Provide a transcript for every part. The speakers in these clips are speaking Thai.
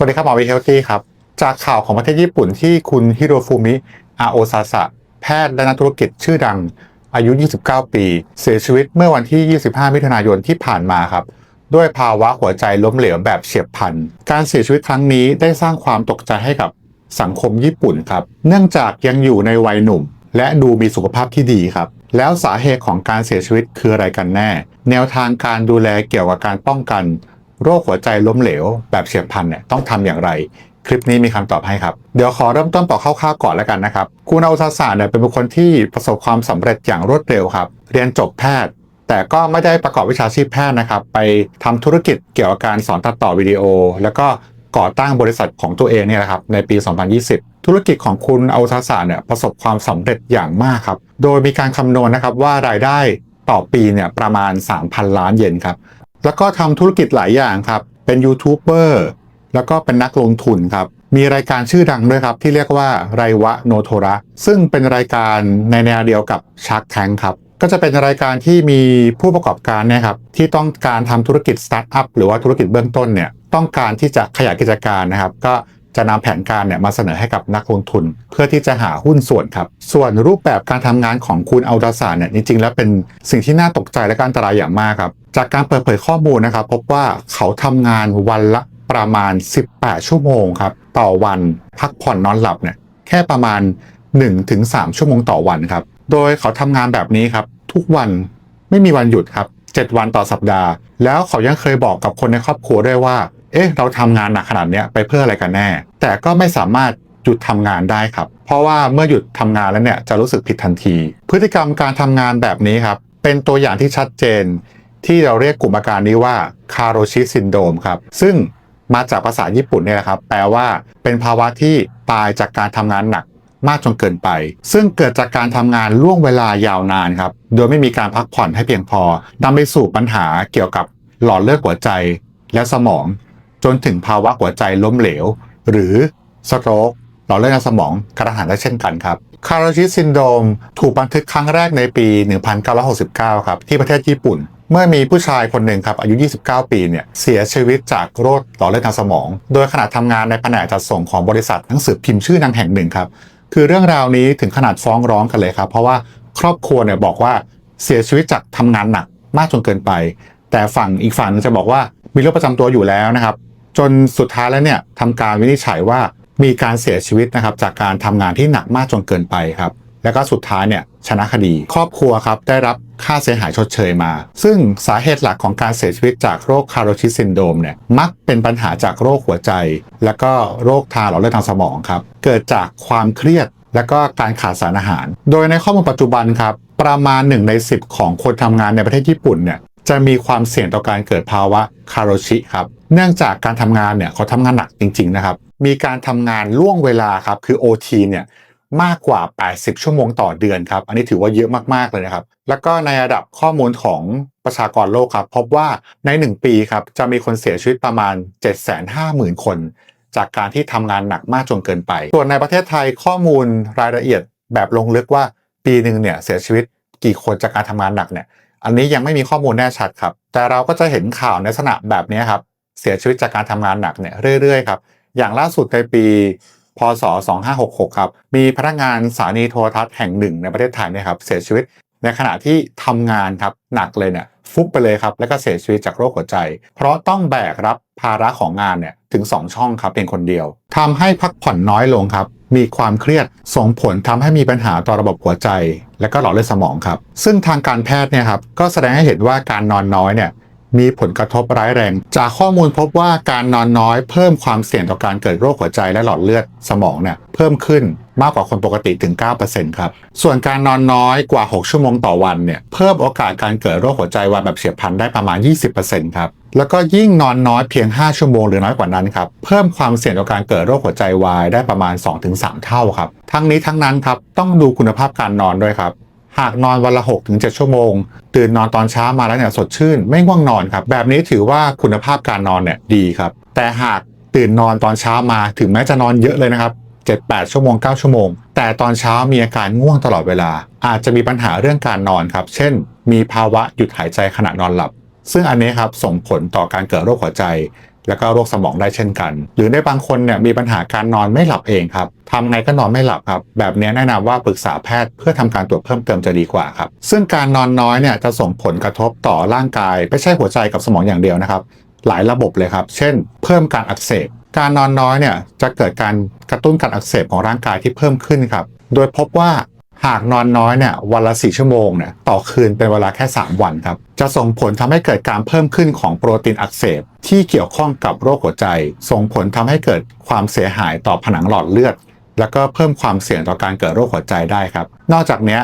สวัสดีครับหมอวิเฮลตี้ครับ จากข่าวของประเทศญี่ปุ่นที่คุณฮิโรฟูมิอาโอซาสะแพทย์และนักธุรกิจชื่อดัง อายุ 29 ปี เสียชีวิตเมื่อวันที่ 25 มิถุนายนที่ผ่านมาครับ ด้วยภาวะหัวใจล้มเหลวแบบเฉียบพลัน การเสียชีวิตครั้งนี้ได้สร้างความตกใจให้กับสังคมญี่ปุ่นครับ เนื่องจากยังอยู่ในวัยหนุ่ม และดูมีสุขภาพที่ดีครับ แล้วสาเหตุของการเสียชีวิตคืออะไรกันแน่ แนวทางการดูแลเกี่ยวกับการป้องกัน โรคหัวใจล้มเหลว แบบเฉียบพลันเนี่ยต้องทำอย่างไร คลิปนี้มีคำตอบให้ครับ เดี๋ยวขอเริ่มต้นต่อคร่าวๆก่อนแล้วกันนะครับคุณอาอุตสาเนี่ยเป็นบุคคลที่ประสบความสำเร็จอย่างรวดเร็วครับ เรียนจบแพทย์ แต่ก็ไม่ได้ประกอบวิชาชีพแพทย์นะครับ ไปทำธุรกิจเกี่ยวกับการสอนตัดต่อวิดีโอ แล้วก็ก่อตั้งบริษัทของตัวเองเนี่ยแหละครับในปี 2020 ธุรกิจของคุณอาอุตสาเนี่ยประสบความสำเร็จอย่างมากครับ โดยมีการคำนวณนะครับว่ารายได้ต่อปีเนี่ยประมาณ 3,000 ล้านเยนครับ แล้วก็ทำธุรกิจหลายอย่างครับ เป็นยูทูบเบอร์แล้วก็เป็นนักลงทุนครับ มีรายการชื่อดังด้วยครับ ที่เรียกว่าไรวะโนโทระ ซึ่งเป็นรายการในแนวเดียวกับช a r k แทงครับ ก็จะเป็นรายการที่มีผู้ประกอบการเนี่ยครับที่ต้องการทำธุรกิจสตาร์ทอัพหรือว่าธุรกิจเบื้องต้นเนี่ยต้องการที่จะขยายกิจการนะครับ ก็ จะนำแผนการเนี่ยมาเสนอให้กับนักลงทุน เพื่อที่จะหาหุ้นส่วนครับ ส่วนรูปแบบการทำงานของคุณอัลดาสานเนี่ยจริงๆ แล้วเป็นสิ่งที่น่าตกใจและก็อันตรายอย่างมากครับ จากการเปิดเผยข้อมูลนะครับ พบว่าเขาทำงานวันละประมาณ 18 ชั่วโมงครับต่อวันพักผ่อนนอนหลับเนี่ยแค่ประมาณ 1-3 ชั่วโมงต่อวันครับโดยเขาทำงานแบบนี้ครับทุกวันไม่มีวันหยุดครับ 7 วันต่อสัปดาห์ แล้วเขายังเคยบอกกับคนในครอบครัวด้วยว่า เอ๊ะ เราทำงานหนักขนาดเนี้ยไปเพื่ออะไรกันแน่ แต่ก็ไม่สามารถหยุดทำงานได้ครับ เพราะว่าเมื่อหยุดทำงานแล้วเนี่ยจะรู้สึกผิดทันที พฤติกรรมการทำงานแบบนี้ครับ เป็นตัวอย่างที่ชัดเจน ที่เราเรียกกลุ่มอาการนี้ว่าคาโรชิซินโดมครับ ซึ่งมาจากภาษาญี่ปุ่นเนี่ยครับ แปลว่าเป็นภาวะที่ตายจากการทำงานหนัก มากจนเกินไป ซึ่งเกิดจากการทำงานล่วงเวลายาวนานครับ โดยไม่มีการพักผ่อนให้เพียงพอนำไปสู่ปัญหาเกี่ยวกับหลอดเลือดหัวใจและสมอง จนถึงภาวะหัวใจล้มเหลว หรือสโตรกหลอดเลือดในสมองกระหันได้เช่นกันครับคาราชิซินโดมถูกบันทึกครั้งแรกในปี 1969 ครับ ที่ประเทศญี่ปุ่น เมื่อมีผู้ชายคนหนึ่งครับ อายุ 29 ปีเนี่ยเสียชีวิตจากโรคหลอดเลือดในสมอง โดยขณะทำงานในแผนกจัดส่งของบริษัทหนังสือพิมพ์ชื่อดังแห่งหนึ่งครับ คือเรื่องราวนี้ถึงขนาดฟ้องร้องกันเลยครับ เพราะว่าครอบครัวเนี่ยบอกว่าเสียชีวิตจากทำงานหนักมากจนเกินไป แต่ฝั่งอีกฝั่งจะบอกว่ามีโรคประจำตัวอยู่แล้วนะครับ จนสุดท้ายแล้วเนี่ยทำการวินิจฉัยว่ามีการเสียชีวิตนะครับจากการทำงานที่หนักมากจนเกินไปครับ แล้วก็สุดท้ายเนี่ยชนะคดี ครอบครัวครับได้รับค่าเสียหายชดเชยมา ซึ่งสาเหตุหลักของการเสียชีวิตจากโรคคาร์โรชิซินโดมเนี่ยมักเป็นปัญหาจากโรคหัวใจ แล้วก็โรคทางหลอดเลือดทางสมองครับ เกิดจากความเครียดและก็การขาดสารอาหาร โดยในข้อมูลปัจจุบันครับ ประมาณ 1 ใน 10 ของคนทำงานในประเทศญี่ปุ่นเนี่ยจะมีความเสี่ยงต่อการเกิดภาวะคาโรชิครับ เนื่องจากการทำงานเนี่ยเขาทำงานหนักจริง ๆ นะครับ มีการทำงานล่วงเวลาครับคือ OT เนี่ย มากกว่า 80 ชั่วโมงต่อเดือนครับ อันนี้ถือว่าเยอะมากๆเลยนะครับ แล้วก็ในระดับข้อมูลของประชากรโลกครับ พบว่าใน 1 ปีครับจะมีคนเสียชีวิตประมาณ 750,000 คน จากการที่ทำงานหนักมากจนเกินไป ส่วนในประเทศไทยข้อมูลรายละเอียดแบบลงลึกว่าปีหนึ่งเนี่ยเสียชีวิตกี่คนจากการทำงานหนักเนี่ย อันนี้ยังไม่มีข้อมูลแน่ชัดครับ แต่เราก็จะเห็นข่าวในลักษณะแบบนี้ครับ เสียชีวิตจากการทำงานหนักเนี่ยเรื่อยๆครับ อย่างล่าสุดในปี พศ 2566 ครับ มีพนักงานสถานีโทรทัศน์แห่งหนึ่งในประเทศไทยเนี่ยครับเสียชีวิตในขณะที่ทำงานครับหนักเลยเนี่ยฟุบไปเลยครับแล้วก็เสียชีวิตจากโรคหัวใจ เพราะต้องแบกรับภาระของงานเนี่ยถึง 2 ช่องครับเพียงคนเดียวทำให้พักผ่อนน้อยลงครับ มีความเครียดส่งผลทำให้มีปัญหาต่อระบบหัวใจ และก็หลอดเลือดสมองครับ ซึ่งทางการแพทย์เนี่ยครับก็แสดงให้เห็นว่าการนอนน้อยเนี่ย มีผลกระทบร้ายแรง จากข้อมูลพบว่าการนอนน้อยเพิ่มความเสี่ยงต่อการเกิดโรคหัวใจและหลอดเลือดสมองเนี่ยเพิ่มขึ้นมากกว่าคนปกติถึง 9%ครับ ส่วนการนอนน้อยกว่า 6 ชั่วโมงต่อวันเนี่ยเพิ่มโอกาสการเกิดโรคหัวใจวายแบบเฉียบพลันได้ประมาณ 20%ครับ แล้วก็ยิ่งนอนน้อยเพียง 5 ชั่วโมงหรือน้อยกว่านั้นครับ เพิ่มความเสี่ยงต่อการเกิดโรคหัวใจวายได้ประมาณ 2-3 เท่าครับ ทั้งนี้ทั้งนั้นครับต้องดูคุณภาพการนอนด้วยครับ หากนอนวันละ 6-7 ชั่วโมง ตื่นนอนตอนเช้ามาแล้วเนี่ยสดชื่น ไม่ง่วงนอนครับ แบบนี้ถือว่าคุณภาพการนอนเนี่ยดีครับ แต่หากตื่นนอนตอนเช้ามาถึงแม้จะนอนเยอะเลยนะครับ7-8 ชั่วโมง 9 ชั่วโมง แต่ตอนเช้ามีอาการง่วงตลอดเวลา อาจจะมีปัญหาเรื่องการนอนครับ เช่น มีภาวะหยุดหายใจขณะนอนหลับ ซึ่งอันนี้ครับส่งผลต่อการเกิดโรคหัวใจ แล้วก็โรคสมองได้เช่นกัน หรือในบางคนเนี่ยมีปัญหาการนอนไม่หลับเองครับทำไงก็นอนไม่หลับครับ แบบนี้แนะนำว่าปรึกษาแพทย์เพื่อทำการตรวจเพิ่มเติมจะดีกว่าครับ ซึ่งการนอนน้อยเนี่ยจะส่งผลกระทบต่อร่างกาย ไม่ใช่หัวใจกับสมองอย่างเดียวนะครับ หลายระบบเลยครับ เช่น เพิ่มการอักเสบ การนอนน้อยเนี่ยจะเกิดการกระตุ้นการอักเสบของร่างกายที่เพิ่มขึ้นครับ โดยพบว่าากนอนน้อยเนี่ยวันละ 4 ชั่วโมงเนี่ยต่อคืนเป็นเวลาแค่ 3 วันครับ จะส่งผลทำให้เกิดการเพิ่มขึ้นของโปรตีนอักเสบ ที่เกี่ยวข้องกับโรคหัวใจ ส่งผลทำให้เกิดความเสียหายต่อผนังหลอดเลือด แล้วก็เพิ่มความเสี่ยงต่อการเกิดโรคหัวใจได้ครับ นอกจากนี้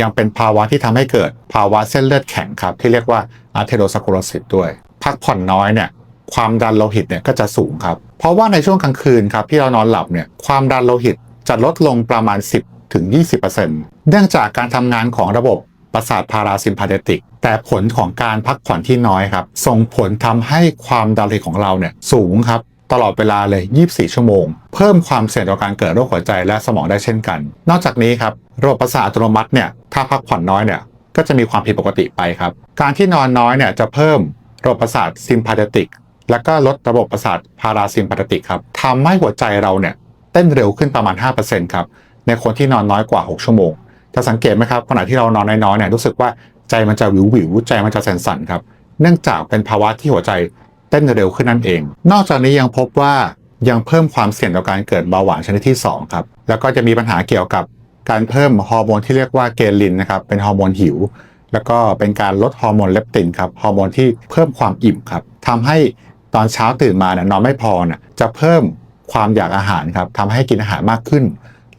ยังเป็นภาวะที่ทำให้เกิดภาวะเส้นเลือดแข็งครับ ที่เรียกว่า atherosclerosis ด้วย พักผ่อนน้อยเนี่ยความดันโลหิตเนี่ยก็จะสูงครับ เพราะว่าในช่วงกลางคืนครับที่เรานอนหลับเนี่ยความดันโลหิตจะลดลงประมาณ10 ถึง 20%เนื่องจากการทำงานของระบบประสาทพาราซิมพาเทติก แต่ผลของการพักผ่อนที่น้อยครับ ส่งผลทำให้ความดันโลหิตของเราเนี่ยสูงครับตลอดเวลาเลย 24 ชั่วโมง เพิ่มความเสี่ยงต่อการเกิดโรคหัวใจและสมองได้เช่นกัน นอกจากนี้ครับ ระบบประสาทอัตโนมัติเนี่ย ถ้าพักผ่อนน้อยเนี่ย ก็จะมีความผิดปกติไปครับ การที่นอนน้อยเนี่ยจะเพิ่มระบบประสาทซิมพาเทติก แล้วก็ลดระบบประสาทพาราซิมพาเทติกครับทำให้หัวใจเราเนี่ยเต้นเร็วขึ้นประมาณ 5%ครับ ในคนที่นอนน้อยกว่า 6 ชั่วโมงจะสังเกตไหมครับขณะที่เรานอนน้อยๆเนี่ยรู้สึกว่าใจมันจะวิววิวใจมันจะสั่นๆครับ เนื่องจากเป็นภาวะที่หัวใจเต้นเร็วขึ้นนั่นเอง นอกจากนี้ยังพบว่ายังเพิ่มความเสี่ยงต่อการเกิดเบาหวานชนิดที่2ครับแล้วก็จะมีปัญหาเกี่ยวกับการเพิ่มฮอร์โมนที่เรียกว่าเกลินนะครับเป็นฮอร์โมนหิว แล้วก็เป็นการลดฮอร์โมนเลปตินครับฮอร์โมนที่เพิ่มความอิ่มครับทำให้ตอนเช้าตื่นมาเนี่ยนอนไม่พอเนี่ยจะเพิ่มความอยากอาหารครับทำให้กินอาหารมากขึ้น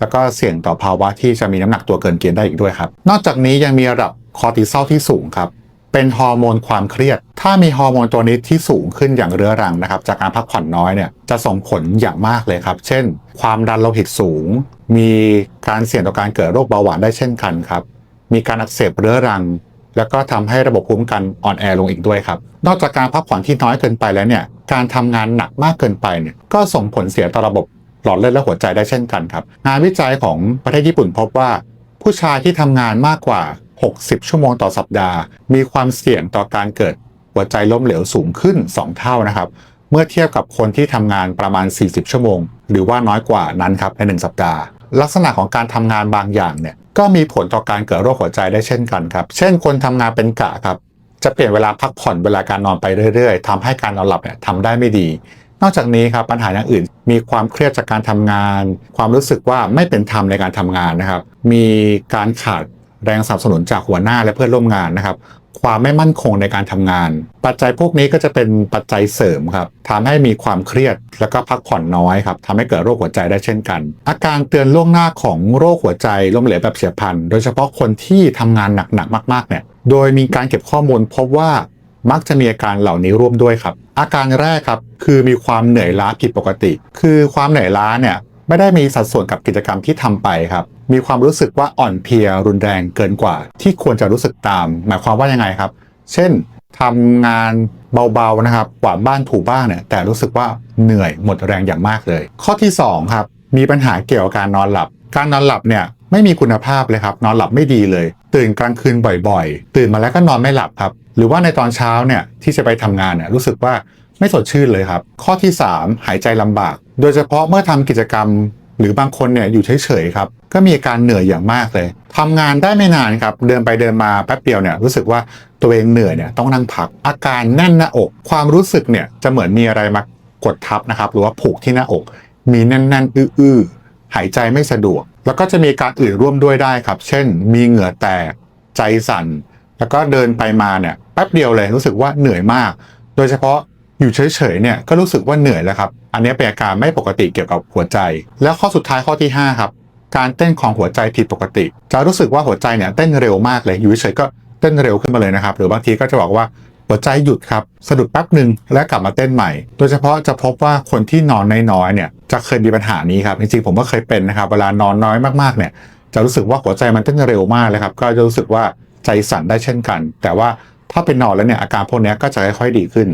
แล้วก็เสี่ยงต่อภาวะที่จะมีน้ำหนักตัวเกินเกณฑ์ได้อีกด้วยครับ นอกจากนี้ยังมีระดับคอร์ติซอลที่สูงครับเป็นฮอร์โมนความเครียด ถ้ามีฮอร์โมนตัวนี้ที่สูงขึ้นอย่างเรื้อรังนะครับ จากการพักผ่อนน้อยเนี่ย จะส่งผลอย่างมากเลยครับ เช่น ความดันโลหิตสูง มีการเสี่ยงต่อการเกิดโรคเบาหวานได้เช่นกันครับ มีการอักเสบเรื้อรัง แล้วก็ทำให้ระบบภูมิคุ้มกันอ่อนแอลงอีกด้วยครับ นอกจากการพักผ่อนที่น้อยเกินไปแล้วเนี่ย การทำงานหนักมากเกินไปเนี่ย ก็ส่งผลเสียต่อระบบ หลอดเลือดและหัวใจได้เช่นกันครับ งานวิจัยของประเทศญี่ปุ่นพบว่า ผู้ชายที่ทำงานมากกว่า 60 ชั่วโมงต่อสัปดาห์ มีความเสี่ยงต่อการเกิดหัวใจล้มเหลวสูงขึ้น 2 เท่านะครับ เมื่อเทียบกับคนที่ทำงานประมาณ 40 ชั่วโมง หรือว่าน้อยกว่านั้นครับใน 1 สัปดาห์ ลักษณะของการทำงานบางอย่างเนี่ยก็มีผลต่อการเกิดโรคหัวใจได้เช่นกันครับ เช่น คนทำงานเป็นกะครับจะเปลี่ยนเวลาพักผ่อนเวลาการนอนไปเรื่อย ๆทำให้การนอนหลับเนี่ยทำได้ไม่ดี นอกจากนี้ครับปัญหาอย่างอื่น มีความเครียดจากการทำงาน ความรู้สึกว่าไม่เป็นธรรมในการทำงานนะครับ มีการขาดแรงสนับสนุนจากหัวหน้าและเพื่อนร่วมงานนะครับ ความไม่มั่นคงในการทำงาน ปัจจัยพวกนี้ก็จะเป็นปัจจัยเสริมครับทำให้มีความเครียดแล้วก็พักผ่อนน้อยครับทำให้เกิดโรคหัวใจได้เช่นกัน อาการเตือนล่วงหน้าของโรคหัวใจล้มเหลวแบบเฉียบพลัน โดยเฉพาะคนที่ทำงานหนักๆมากๆเนี่ย โดยมีการเก็บข้อมูลพบว่า มักจะมีอาการเหล่านี้ร่วมด้วยครับ อาการแรกครับคือมีความเหนื่อยล้าผิดปกติ คือความเหนื่อยล้าเนี่ยไม่ได้มีสัดส่วนกับกิจกรรมที่ทำไปครับมีความรู้สึกว่าอ่อนเพลียรุนแรงเกินกว่า ที่ควรจะรู้สึกตาม หมายความว่ายังไงครับ เช่นทำงานเบาๆนะครับกวาดบ้านถูบ้านเนี่ยแต่รู้สึกว่าเหนื่อยหมดแรงอย่างมากเลย ข้อที่สองครับมีปัญหาเกี่ยวกับการนอนหลับ การนอนหลับเนี่ยไม่มีคุณภาพเลยครับ นอนหลับไม่ดีเลย ตื่นกลางคืนบ่อยๆ ตื่นมาแล้วก็นอนไม่หลับครับ หรือว่าในตอนเช้าเนี่ยที่จะไปทำงานเนี่ยรู้สึกว่าไม่สดชื่นเลยครับ ข้อที่ 3 หายใจลำบาก โดยเฉพาะเมื่อทำกิจกรรม หรือบางคนเนี่ยอยู่เฉยๆครับก็มีอาการเหนื่อยอย่างมากเลยทำงานได้ไม่นานครับเดินไปเดินมาแป๊บเดียวเนี่ยรู้สึกว่าตัวเองเหนื่อยเนี่ยต้องนั่งพัก อาการแน่นหน้าอก ความรู้สึกเนี่ยจะเหมือนมีอะไรมากดทับนะครับหรือว่าผูกที่หน้าอก มีแน่นๆอื้อๆหายใจไม่สะดวก แล้วก็จะมีการอื่นร่วมด้วยได้ครับ เช่น มีเหงื่อแตกใจสั่น แล้วก็เดินไปมาเนี่ยแป๊บเดียวเลยรู้สึกว่าเหนื่อยมาก โดยเฉพาะอยู่เฉยๆเนี่ยก็รู้สึกว่าเหนื่อยแล้วครับ อันนี้เป็นอาการไม่ปกติเกี่ยวกับหัวใจ แล้วข้อสุดท้ายข้อที่ 5 ครับ การเต้นของหัวใจผิดปกติ จะรู้สึกว่าหัวใจเนี่ยเต้นเร็วมากเลยอยู่เฉยๆก็เต้นเร็วขึ้นมาเลยนะครับ หรือบางทีก็จะบอกว่าหัวใจหยุดครับสะดุดแป๊บหนึ่งแล้วกลับมาเต้นใหม่ โดยเฉพาะจะพบว่าคนที่นอนน้อยๆเนี่ยจะเคยมีปัญหานี้ครับจริงๆผมก็เคยเป็นนะครับเวลานอนน้อยมากๆเนี่ยจะรู้สึกว่าหัวใจมันเต้นเร็วมากเลยครับก็จะรู้สึกว่า ใจสั่นได้เช่นกัน แต่ว่าถ้าเป็นนอนแล้วเนี่ยอาการพวกนี้ก็จะค่อยๆดีขึ้น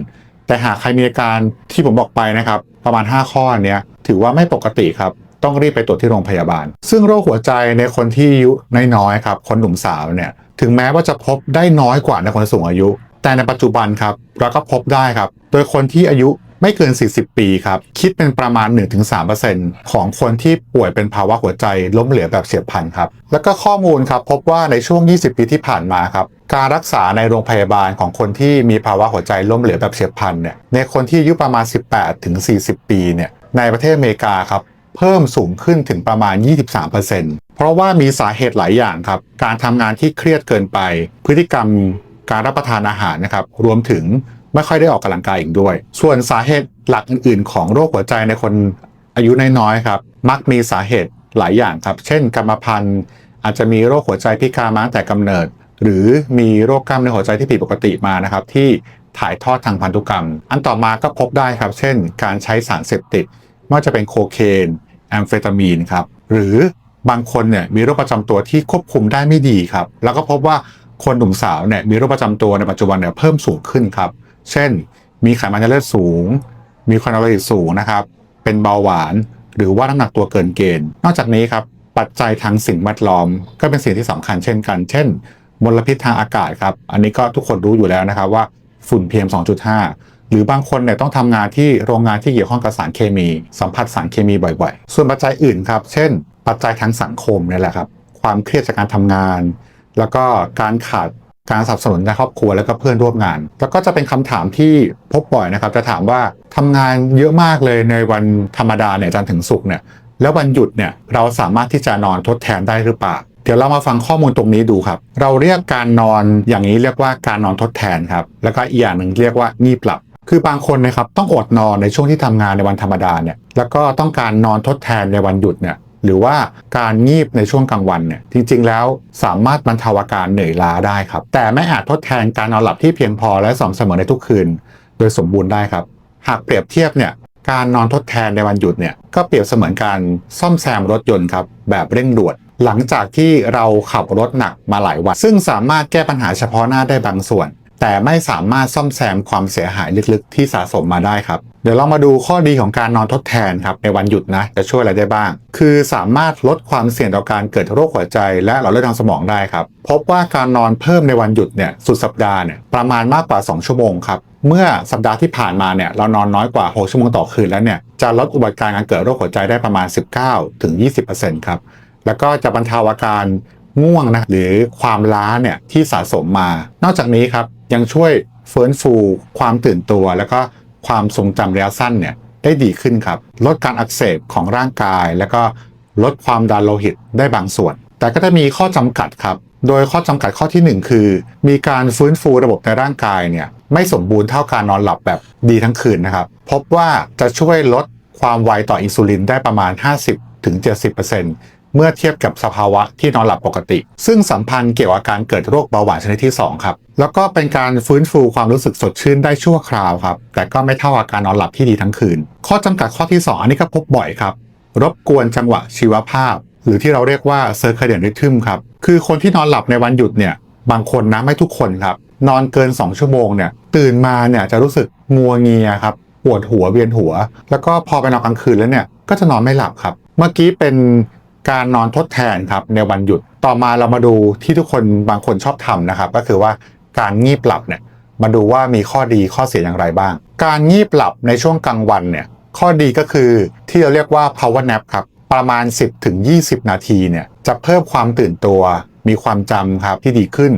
แต่หากใครมีอาการที่ผมบอกไปนะครับประมาณ 5 ข้อเนี้ยถือว่าไม่ปกติครับต้องรีบไปตรวจที่โรงพยาบาล ซึ่งโรคหัวใจในคนที่อายุน้อยๆครับคนหนุ่มสาวเนี่ยถึงแม้ว่าจะพบได้น้อยกว่าในคนสูงอายุ แต่ในปัจจุบันครับเราก็พบได้ครับ โดยคนที่อายุ ไม่เกิน 40 ปีครับ คิดเป็นประมาณ 1-3%ของคนที่ป่วยเป็นภาวะหัวใจล้มเหลวแบบเฉียบพลันครับ แล้วก็ข้อมูลครับพบว่าในช่วง 20 ปีที่ผ่านมาครับ การรักษาในโรงพยาบาลของคนที่มีภาวะหัวใจล้มเหลวแบบเฉียบพลันเนี่ย ในคนที่อายุประมาณ 18-40 ปีเนี่ย ในประเทศอเมริกาครับ เพิ่มสูงขึ้นถึงประมาณ 23%เพราะว่ามีสาเหตุหลายอย่างครับ การทำงานที่เครียดเกินไป พฤติกรรมการรับประทานอาหารนะครับ รวมถึง ไม่ค่อยได้ออกกำลังกายอีกด้วย ส่วนสาเหตุหลักอื่น ๆ ของโรคหัวใจในคนอายุน้อยๆครับ มักมีสาเหตุหลายอย่างครับ เช่น กรรมพันธุ์ อาจจะมีโรคหัวใจพิการมาตั้งแต่กำเนิด หรือมีโรคกล้ามเนื้อหัวใจที่ผิดปกติมานะครับ ที่ถ่ายทอดทางพันธุกรรม อันต่อมาก็พบได้ครับ เช่น การใช้สารเสพติดไม่ว่าจะเป็นโคเคนแอมเฟตามีนครับ หรือบางคนเนี่ยมีโรคประจำตัวที่ควบคุมได้ไม่ดีครับ แล้วก็พบว่าคนหนุ่มสาวเนี่ยมีโรคประจำตัวในปัจจุบันเนี่ยเพิ่มสูงขึ้นครับ เช่น มีไขมันในเลือดสูง มีคอเลสเตอรอลสูงนะครับ เป็นเบาหวาน หรือว่าน้ำหนักตัวเกินเกณฑ์ นอกจากนี้ครับ ปัจจัยทางสิ่งแวดล้อม ก็เป็นสิ่งที่สำคัญเช่นกัน เช่น มลพิษทางอากาศครับ อันนี้ก็ทุกคนรู้อยู่แล้วนะครับว่าฝุ่น PM 2.5 หรือบางคนเนี่ยต้องทำงานที่โรงงานที่เกี่ยวข้องกับสารเคมี สัมผัสสารเคมีบ่อยๆ ส่วนปัจจัยอื่นครับ เช่น ปัจจัยทางสังคมนี่แหละครับ ความเครียดจากการทำงาน แล้วก็การขาด การสนับสนุนในครอบครัวแล้วก็เพื่อนร่วมงาน แล้วก็จะเป็นคำถามที่พบบ่อยนะครับ จะถามว่าทำงานเยอะมากเลยในวันธรรมดาเนี่ยจันถึงศุกร์เนี่ยแล้ววันหยุดเนี่ยเราสามารถที่จะนอนทดแทนได้หรือเปล่าเดี๋ยวเรามาฟังข้อมูลตรงนี้ดูครับ เราเรียกการนอนอย่างนี้เรียกว่าการนอนทดแทนครับแล้วก็อีกอย่างหนึ่งเรียกว่างีบหลับ คือบางคนนะครับต้องอดนอนในช่วงที่ทำงานในวันธรรมดาเนี่ยแล้วก็ต้องการนอนทดแทนในวันหยุดเนี่ย หรือว่าการงีบในช่วงกลางวันเนี่ยจริง ๆ แล้วสามารถบรรเทาอาการเหนื่อยล้าได้ครับ แต่ไม่อาจทดแทนการนอนหลับที่เพียงพอและสม่ำเสมอในทุกคืน โดยสมบูรณ์ได้ครับ หากเปรียบเทียบเนี่ยการนอนทดแทนในวันหยุดเนี่ยก็เปรียบเสมือนการซ่อมแซมรถยนต์ครับแบบเร่งด่วนหลังจากที่เราขับรถหนักมาหลายวัน ซึ่งสามารถแก้ปัญหาเฉพาะหน้าได้บางส่วน แต่ไม่สามารถซ่อมแซมความเสียหายลึกๆ ที่สะสมมาได้ครับ เดี๋ยวเรามาดูข้อดีของการนอนทดแทนครับในวันหยุดนะ จะช่วยอะไรได้บ้าง คือสามารถลดความเสี่ยงต่อการเกิดโรคหัวใจ และหลอดเลือดทางสมองได้ครับ พบว่าการนอนเพิ่มในวันหยุดเนี่ยสุดสัปดาห์เนี่ยประมาณมากกว่า 2 ชั่วโมงครับเมื่อสัปดาห์ที่ผ่านมาเนี่ยเรานอนน้อยกว่า 6 ชั่วโมงต่อคืนแล้วเนี่ยจะลดอุบัติการการเกิดโรคหัวใจได้ประมาณ 19ถึง20%ครับแล้วก็จะบรรเทาอาการ ง่วงนะหรือความล้าเนี่ยที่สะสมมา นอกจากนี้ครับยังช่วยฟื้นฟูความตื่นตัว แล้วก็ความทรงจำระยะสั้นเนี่ยได้ดีขึ้นครับ ลดการอักเสบของร่างกาย แล้วก็ลดความดันโลหิตได้บางส่วน แต่ก็จะมีข้อจำกัดครับ โดยข้อจำกัดข้อที่หนึ่งคือ มีการฟื้นฟูระบบในร่างกายเนี่ยไม่สมบูรณ์เท่าการนอนหลับแบบดีทั้งคืนนะครับ พบว่าจะช่วยลดความไวต่ออินซูลินได้ประมาณ 50-70% เมื่อเทียบกับสภาวะที่นอนหลับปกติ ซึ่งสัมพันธ์เกี่ยวกับการเกิดโรคเบาหวานชนิดที่ 2 ครับ แล้วก็เป็นการฟื้นฟูความรู้สึกสดชื่นได้ชั่วคราวครับ แต่ก็ไม่เท่ากับการนอนหลับที่ดีทั้งคืน ข้อจำกัดข้อที่ 2 อันนี้ก็พบบ่อยครับ รบกวนจังหวะชีวภาพ หรือที่เราเรียกว่า circadian rhythm ครับ คือคนที่นอนหลับในวันหยุดเนี่ย บางคนนะไม่ทุกคนครับ นอนเกิน 2 ชั่วโมงเนี่ย ตื่นมาเนี่ยจะรู้สึกงัวเงียครับ ปวดหัวเวียนหัว แล้วก็พอไปนอนกลางคืนแล้วเนี่ย ก็จะนอนไม่หลับครับ เมื่อกี้เป็น การนอนทดแทนครับในวันหยุด ต่อมาเรามาดูที่ทุกคนบางคนชอบทำนะครับ ก็คือว่าการงีบหลับเนี่ยมาดูว่ามีข้อดีข้อเสียอย่างไรบ้าง การงีบหลับในช่วงกลางวันเนี่ยข้อดีก็คือที่เราเรียกว่า power nap ครับประมาณ 10ถึง20 นาทีเนี่ยจะเพิ่มความตื่นตัว มีความจำครับที่ดีขึ้น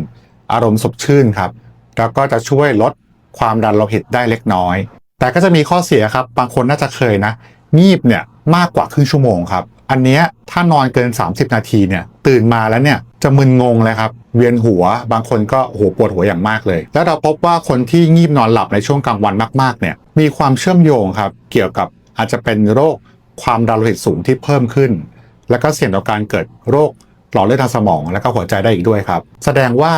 อารมณ์สดชื่นครับ แล้วก็จะช่วยลดความดันโลหิตได้เล็กน้อย แต่ก็จะมีข้อเสียครับ บางคนน่าจะเคยนะ งีบเนี่ยมากกว่าครึ่งชั่วโมงครับ อันเนี้ยถ้านอนเกิน 30 นาทีเนี่ยตื่นมาแล้วเนี่ยจะมึนงงเลยครับเวียนหัวบางคนก็โอ้โหปวดหัวอย่างมากเลย แล้วเราพบว่าคนที่งีบนอนหลับในช่วงกลางวันมากๆเนี่ยมีความเชื่อมโยงครับเกี่ยวกับอาจจะเป็นโรคความดันโลหิตสูงที่เพิ่มขึ้น แล้วก็เสี่ยงต่อการเกิดโรคหลอดเลือดทางสมอง และก็หัวใจได้อีกด้วยครับ แสดงว่า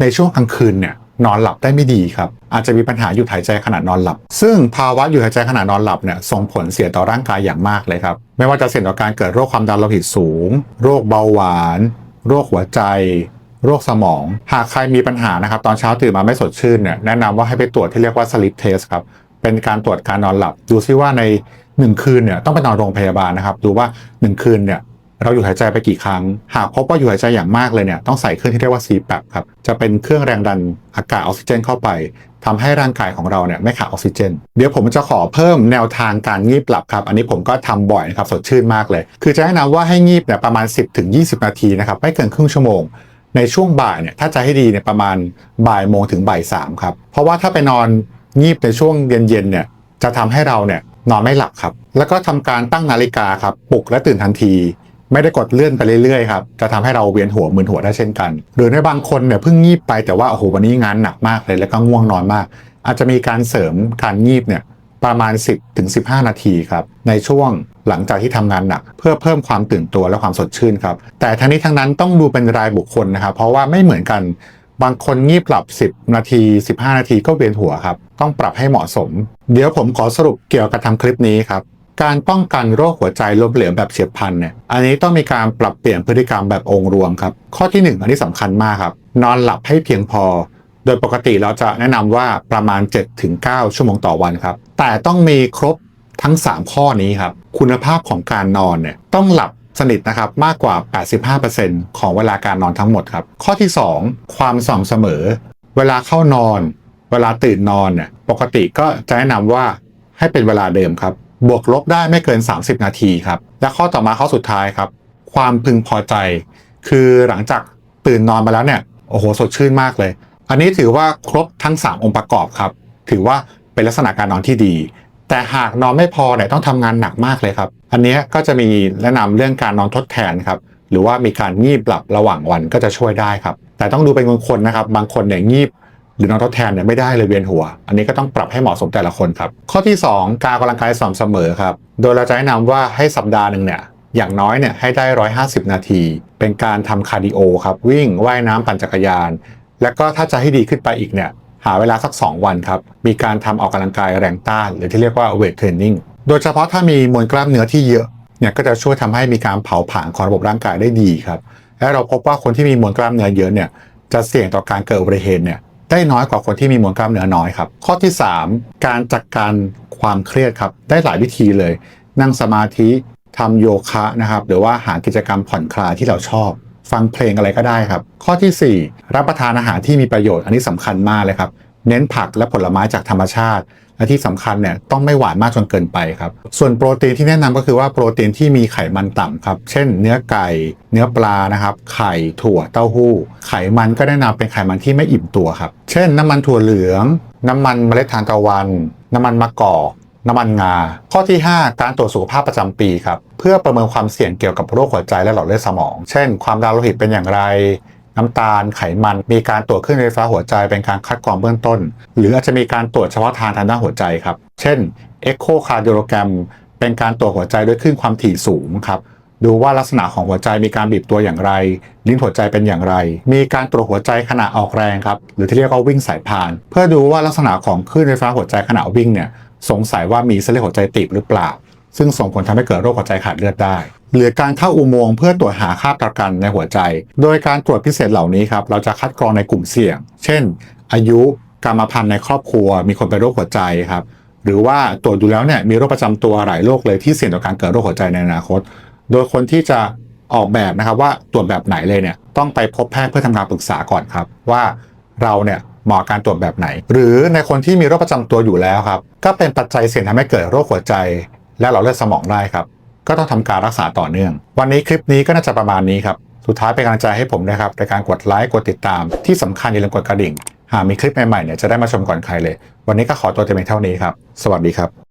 ในช่วงกลางคืนเนี่ย นอนหลับได้ไม่ดีครับอาจจะมีปัญหาหยุดหายใจขณะนอนหลับ ซึ่งภาวะหยุดหายใจขณะนอนหลับเนี่ยส่งผลเสียต่อร่างกายอย่างมากเลยครับไม่ว่าจะเสี่ยงต่อการเกิดโรคความดันโลหิตสูง โรคเบาหวาน โรคหัวใจโรคสมอง หากใครมีปัญหานะครับตอนเช้าตื่นมาไม่สดชื่นเนี่ยแนะนำว่าให้ไปตรวจที่เรียกว่า sleep test ครับ เป็นการตรวจการนอนหลับ ดูซิว่าใน 1 คืนเนี่ยต้องไปนอนโรงพยาบาลนะครับ ดูว่า 1 คืนเนี่ย เราอยู่หายใจไปกี่ครั้ง หากพบว่าอยู่หายใจอย่างมากเลยเนี่ยต้องใส่เครื่องที่เรียกว่า CPAP ครับจะเป็นเครื่องแรงดันอากาศออกซิเจนเข้าไปทำให้ร่างกายของเราเนี่ยไม่ขาดออกซิเจน เดี๋ยวผมจะขอเพิ่มแนวทางการงีบหลับครับ อันนี้ผมก็ทำบ่อยนะครับสดชื่นมากเลย คือจะแนะนำว่าให้งีบเนี่ยประมาณ 10-20 นาทีนะครับไม่เกินครึ่งชั่วโมงในช่วงบ่ายเนี่ยถ้าจะให้ดีเนี่ยประมาณบ่ายโมงถึงบ่ายสามครับ เพราะว่าถ้าไปนอนงีบในช่วงเย็นๆเนี่ยจะทำให้เราเนี่ยนอนไม่หลับครับ แล้วก็ทำการตั้งนาฬิกาครับปลุกและตื่นทันที ไม่ได้กดเลื่อนไปเรื่อยๆครับจะทำให้เราเวียนหัวมึนหัวได้เช่นกัน หรือในบางคนเนี่ยเพิ่งงีบไปแต่ว่าโอ้โหวันนี้งานหนักมากเลยแล้วก็ง่วงนอนมาก อาจจะมีการเสริมการงีบเนี่ยประมาณ 10ถึง15 นาทีครับในช่วงหลังจากที่ทำงานหนัก เพื่อเพิ่มความตื่นตัวและความสดชื่นครับแต่ทั้งนี้ทั้งนั้นต้องดูเป็นรายบุคคลนะครับ เพราะว่าไม่เหมือนกันบางคนงีบหลับ 10 นาที 15 นาทีก็เวียนหัวครับ ต้องปรับให้เหมาะสม เดี๋ยวผมขอสรุปเกี่ยวกับทำคลิปนี้ครับ การป้องกันโรคหัวใจล้มเหลวแบบเฉียบพลันเนี่ยอันนี้ต้องมีการปรับเปลี่ยนพฤติกรรมแบบองค์รวมครับ ข้อที่ 1 อันนี้สำคัญมากครับ นอนหลับให้เพียงพอ โดยปกติเราจะแนะนำว่าประมาณ 7-9 ชั่วโมงต่อวันครับ แต่ต้องมีครบทั้ง 3 ข้อนี้ครับ คุณภาพของการนอนเนี่ยต้องหลับสนิทนะครับมากกว่า 85%ของเวลาการนอนทั้งหมดครับ ข้อที่ 2 ความสม่ำเสมอ เวลาเข้านอน เวลาตื่นนอนเนี่ยปกติก็จะแนะนำว่าให้เป็นเวลาเดิมครับ บวกลบได้ไม่เกิน 30 นาทีครับ และข้อต่อมาข้อสุดท้ายครับ ความพึงพอใจ คือหลังจากตื่นนอนมาแล้วเนี่ยโอ้โหสดชื่นมากเลย อันนี้ถือว่าครบทั้ง 3 องค์ประกอบครับ ถือว่าเป็นลักษณะการนอนที่ดี แต่หากนอนไม่พอเนี่ยต้องทำงานหนักมากเลยครับ อันนี้ก็จะมีแนะนำเรื่องการนอนทดแทนครับหรือว่ามีการงีบหลับระหว่างวันก็จะช่วยได้ครับ แต่ต้องดูเป็นคนนะครับ บางคนเนี่ยงีบ หรือนอนทดแทนเนี่ยไม่ได้เลยเวียนหัว อันนี้ก็ต้องปรับให้เหมาะสมแต่ละคนครับ ข้อที่ 2 การออกกำลังกายสม่ำเสมอครับ โดยเราจะแนะนำว่าให้สัปดาห์หนึ่งเนี่ยอย่างน้อยเนี่ยให้ได้ 150 นาที เป็นการทำคาร์ดิโอครับวิ่งว่ายน้ำปั่นจักรยาน แล้วก็ถ้าจะให้ดีขึ้นไปอีกเนี่ยหาเวลาสัก 2 วันครับ มีการทำออกกำลังกายแรงต้าน หรือที่เรียกว่าเวทเทรนนิ่งโดยเฉพาะถ้ามีมวลกล้ามเนื้อที่เยอะเนี่ยก็จะช่วยทำให้มีการเผาผลาญของระบบร่างกายได้ดีครับและเราพบว่าคนที่มีมวลกล้ามเนื้อเยอะเนี่ยจะเสี่ยงต่อการเกิดอุบัติเหตุเนี่ย ได้น้อยกว่าคนที่มีมวลกล้ามเนื้อน้อยครับ ข้อที่ 3 การจัดการความเครียดครับ ได้หลายวิธีเลย นั่งสมาธิทำโยคะนะครับ หรือว่าหากิจกรรมผ่อนคลายที่เราชอบ ฟังเพลงอะไรก็ได้ครับ ข้อทีสี่4 รับประทานอาหารที่มีประโยชน์อันนี้สำคัญมากเลยครับ เน้นผักและผลไม้จากธรรมชาติ และที่สำคัญเนี่ยต้องไม่หวานมากจนเกินไปครับ ส่วนโปรตีนที่แนะนำก็คือว่าโปรตีนที่มีไขมันต่ำครับ เช่น เนื้อไก่ เนื้อปลานะครับ ไข่ถั่วเต้าหู้ ไขมันก็แนะนำเป็นไขมันที่ไม่อิ่มตัวครับ เช่น น้ำมันถั่วเหลือง น้ำมันเมล็ดทานตะวัน น้ำมันมะกอกน้ำมันงา ข้อที่ 5 การตรวจสุขภาพประจำปีครับ เพื่อประเมินความเสี่ยงเกี่ยวกับโรคหัวใจและหลอดเลือดสมอง เช่น ความดันโลหิตเป็นอย่างไร น้ำตาลไขมัน มีการตรวจคลื่นไฟฟ้าหัวใจเป็นการคัดกรองเบื้องต้น หรืออาจจะมีการตรวจเฉพาะทางทางด้านหัวใจครับ เช่น echocardiogram เป็นการตรวจหัวใจด้วยคลื่นความถี่สูงครับดูว่าลักษณะของหัวใจมีการบีบตัวอย่างไร ลิ้นหัวใจเป็นอย่างไร มีการตรวจหัวใจขณะออกแรงครับ หรือที่เรียกว่าวิ่งสายพาน เพื่อดูว่าลักษณะของคลื่นไฟฟ้าหัวใจขณะวิ่งเนี่ยสงสัยว่ามีเส้นเลือดหัวใจตีบหรือเปล่า ซึ่งส่งผลทำให้เกิดโรคหัวใจขาดเลือดได้ หรือการเข้าอุโมงค์เพื่อตรวจหาค่าประกันในหัวใจ โดยการตรวจพิเศษเหล่านี้ครับเราจะคัดกรองในกลุ่มเสี่ยง เช่น อายุกรรมพันธุ์ในครอบครัว มีคนเป็นโรคหัวใจครับหรือว่าตรวจดูแล้วเนี่ยมีโรคประจำตัวหลายโรคเลยที่เสี่ยงต่อการเกิดโรคหัวใจในอนาคต โดยคนที่จะออกแบบนะครับว่าตรวจแบบไหนเลยเนี่ยต้องไปพบแพทย์เพื่อทำการปรึกษาก่อนครับ ว่าเราเนี่ยเหมาะการตรวจแบบไหน หรือในคนที่มีโรคประจำตัวอยู่แล้วครับก็เป็นปัจจัยเสี่ยงทำให้เกิดโรคหัวใจ และหลอดเลือดสมองได้ครับ ก็ต้องทำการรักษาต่อเนื่อง วันนี้คลิปนี้ก็น่าจะประมาณนี้ครับ สุดท้ายเป็นกำลังใจให้ผมนะครับในการกดไลค์กดติดตาม ที่สำคัญอย่าลืมกดกระดิ่ง หากมีคลิปใหม่ๆเนี่ยจะได้มาชมก่อนใครเลย วันนี้ก็ขอตัวเต็มเท่านี้ครับ สวัสดีครับ